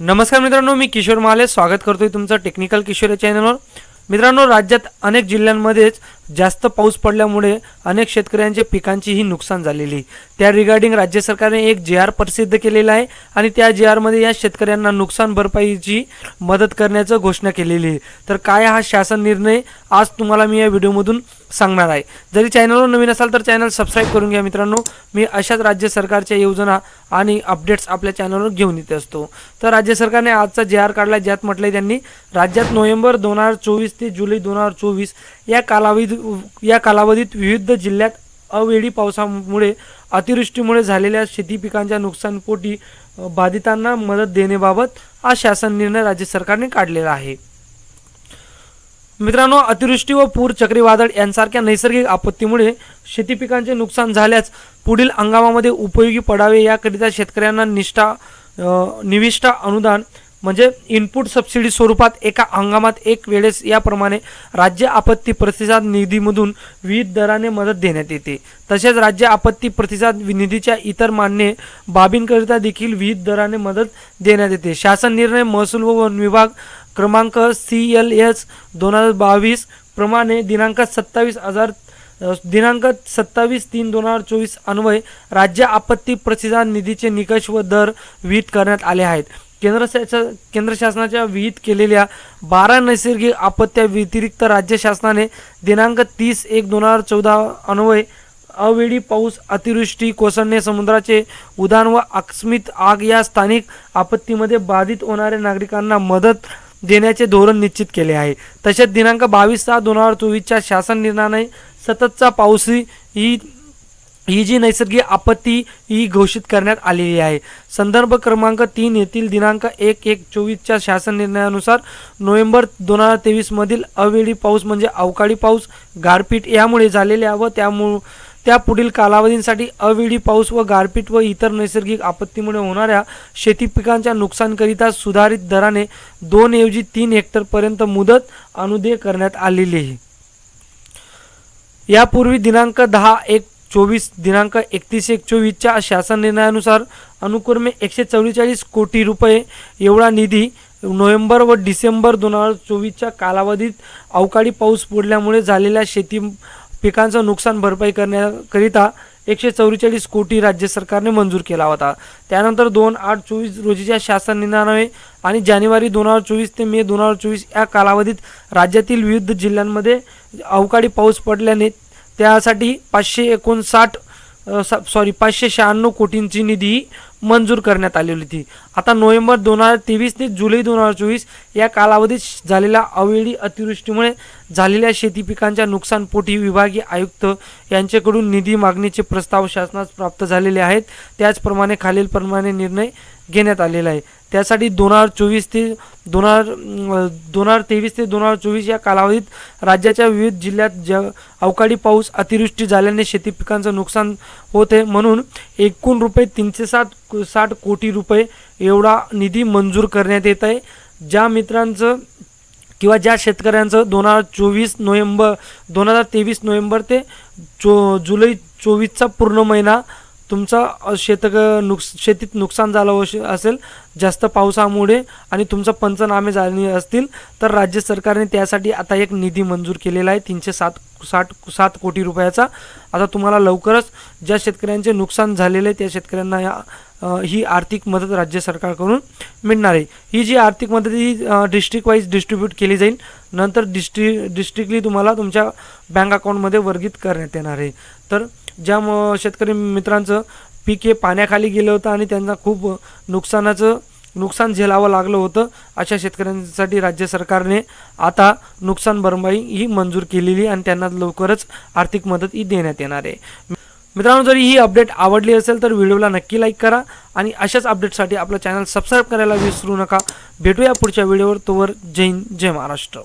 नमस्कार मित्रांनो मी किशोर महाले. स्वागत करतोय तुमचं टेक्निकल किशोर या चॅनलवर मित्रांनो राज्यात अनेक जिल्ह्यांमध्येच जास्त पाऊस पडल्यामुळे अनेक शेतकऱ्यांचे पिकांचीही नुकसान झालेली. त्या रिगार्डिंग राज्य सरकारने एक जे आर प्रसिद्ध केलेला आहे आणि त्या जे आरमध्ये या शेतकऱ्यांना नुकसान भरपाईची मदत करण्याचं घोषणा केलेली आहे. तर काय हा शासन निर्णय? आज तुम्हाला मी या व्हिडिओमधून सांगणार आहे. जरी चॅनलवर नवीन असाल तर चॅनल सबस्क्राईब करून घ्या मित्रांनो. मी अशाच राज्य सरकारच्या योजना आणि अपडेट्स आपल्या चॅनलवर घेऊन येत असतो. तर राज्य सरकारने आजचा जे आर काढला ज्यात म्हटलंय त्यांनी राज्यात नोव्हेंबर दोन हजार चोवीस ते जुलै दोन हजार चोवीस या कालावधी या कालावधीत विविध जिल्ह्यात अवेळी पावसामुळे अतिवृष्टीमुळे झालेल्या शेती पिकांच्या नुकसानपोटी बाधितांना मदत देण्याबाबत हा शासन निर्णय राज्य सरकारने काढलेला आहे. मित्रांनो अतिवृष्टी व पूर चक्रीवादळ यांसारख्या नैसर्गिक आपत्तीमुळे शेती पिकांचे नुकसान झाल्यास पुढील हंगामामध्ये उपयोगी पडावे याकरिता शेतकऱ्यांना निष्ठा निविष्ठा अनुदान म्हणजे इनपुट सबसिडी स्वरूपात एका हंगामात एक वेळेस याप्रमाणे राज्य आपत्ती प्रतिसाद निधीमधून विविध दराने मदत देण्यात येते. तसेच राज्य आपत्ती प्रतिसाद निधीच्या इतर मान्य बाबींकरिता देखील विविध दराने मदत देण्यात येते. शासन निर्णय महसूल व वन विभाग क्रमांक सी एल एस दोन हजार बावीस प्रमाणे दिनांक सत्तावीस हजार दिनांक सत्तावीस तीन दोन हजार चोवीस अन्वय राज्य आपत्ती प्रतिसाद निधीचे निकष व दर विहित करण्यात आले आहेत. केंद्र शासन केंद्र शासनाच्या विहित केलेल्या बारा नैसर्गिक आपत्त्या व्यतिरिक्त राज्य शासनाने दिनांक तीस एक दोन हजार चौदा अन्वय अवेळी पाऊस अतिवृष्टी कोसळणे समुद्राचे उदान व आकस्मित आग या स्थानिक आपत्तीमध्ये बाधित होणाऱ्या नागरिकांना मदत देण्याचे धोरण निश्चित केले आहे. तसेच दिनांक बावीस सहा दोन हजार चोवीसच्या शासन निर्णयाने सततचा पाऊस ही ही जी नैसर्गिक आपत्ती ही घोषित करण्यात आलेली आहे. संदर्भ क्रमांक तीन येथील दिनांक एक एक चोवीसच्या शासन निर्णयानुसार नोव्हेंबर दोन हजार तेवीसमधील अवेळी पाऊस म्हणजे अवकाळी पाऊस गारपीट यामुळे झालेल्या व त्यामु त्या पुढील कालावधींसाठी अवेळी पाऊस व गारपीट व इतर नैसर्गिक आपत्तीमुळे होणाऱ्या शेती पिकांच्या नुकसानकरिता सुधारित दराने दोन ऐवजी तीन हेक्टरपर्यंत मुदत अनुदेय करण्यात आलेली आहे. यापूर्वी दिनांक दहा एक चोवीस दिनांक एकतीस एक चोवीसच्या शासन निर्णयानुसार अनुक्रमे एकशे चव्वेचाळीस कोटी रुपये एवढा निधी नोव्हेंबर व डिसेंबर दोन हजार चोवीसच्या कालावधीत अवकाळी पाऊस पडल्यामुळे झालेल्या शेती पिकांचं नुकसान भरपाई करण्याकरिता एकशे चौवेचाळीस कोटी राज्य सरकारने मंजूर केला होता. त्यानंतर दोन आठ चोवीस रोजीच्या शासन निर्णयाने आणि जानेवारी दोन हजार चोवीस ते मे दोन हजार चोवीस या कालावधीत राज्यातील विविध जिल्ह्यांमध्ये अवकाळी पाऊस पडल्याने त्यासाठी पाचशे एकोणसाठ सॉरी पाचशे शहाण्णव कोटींची निधी मंजूर करण्यात आलेली होती. आता नोव्हेंबर दोन हजार तेवीस ते जुलै दोन हजार चोवीस या कालावधीत झालेल्या अवेळी अतिवृष्टीमुळे झालेल्या शेती पिकांच्या नुकसानपोटी विभागीय आयुक्त यांच्याकडून निधी मागणीचे प्रस्ताव शासनास प्राप्त झालेले आहेत. त्याचप्रमाणे खालीलप्रमाणे निर्णय घेण्यात आलेला आहे. त्यासाठी दोन हजार चोवीस ते दोन हजार दोन हजार तेवीस ते दोन हजार चोवीस या कालावधीत राज्याच्या विविध जिल्ह्यात ज अवकाळी पाऊस अतिवृष्टी झाल्याने शेती पिकांचं नुकसान होते. म्हणून एकूण रुपये तीनशे साठ साठ कोटी रुपये एवढा निधी मंजूर करण्यात येत आहे. ज्या मित्रांचं किंवा ज्या शेतकऱ्यांचं दोन हजार चोवीस नोव्हेंबर दोन हजार तेवीस नोव्हेंबर ते चो जुलै चोवीसचा पूर्ण महिना तुमचा शेतक नुकस शेतीत नुकसान झालं असेल जास्त पावसामुळे आणि तुमचं पंचनामे झाले असतील तर राज्य सरकारने त्यासाठी आता एक निधी मंजूर केलेला आहे तीनशे सात साठ सात कोटी रुपयाचा. आता तुम्हाला लवकरच ज्या शेतकऱ्यांचे नुकसान झालेले आहे त्या शेतकऱ्यांना या ही आर्थिक मदत राज्य सरकारकडून मिळणार आहे. ही जी आर्थिक मदत ही डिस्ट्रिक्ट वाईज डिस्ट्रीब्यूट केली जाईल नंतर डिस्ट्रि डिस्ट्रिक्टली तुम्हाला तुमच्या बँक अकाउंटमध्ये वर्गीत करण्यात येणार आहे. तर ज्या शेतकरी मित्रांचं पीक हे पाण्याखाली गेलं होतं आणि त्यांना खूप नुकसानाचं नुकसान झेलावं लागलं होतं. अशा शेतकऱ्यांसाठी राज्य सरकारने आता नुकसान भरपाई ही मंजूर केलेली आणि त्यांना लवकरच आर्थिक मदत ही देण्यात येणार आहे. मित्रांनो जरी ही अपडेट आवडली असेल तर व्हिडिओला नक्की लाईक करा आणि अशाच अपडेटसाठी आपलं चॅनल सबस्क्राईब करायला विसरू नका. भेटूया पुढच्या व्हिडिओवर. तोवर जय हिंद जय महाराष्ट्र.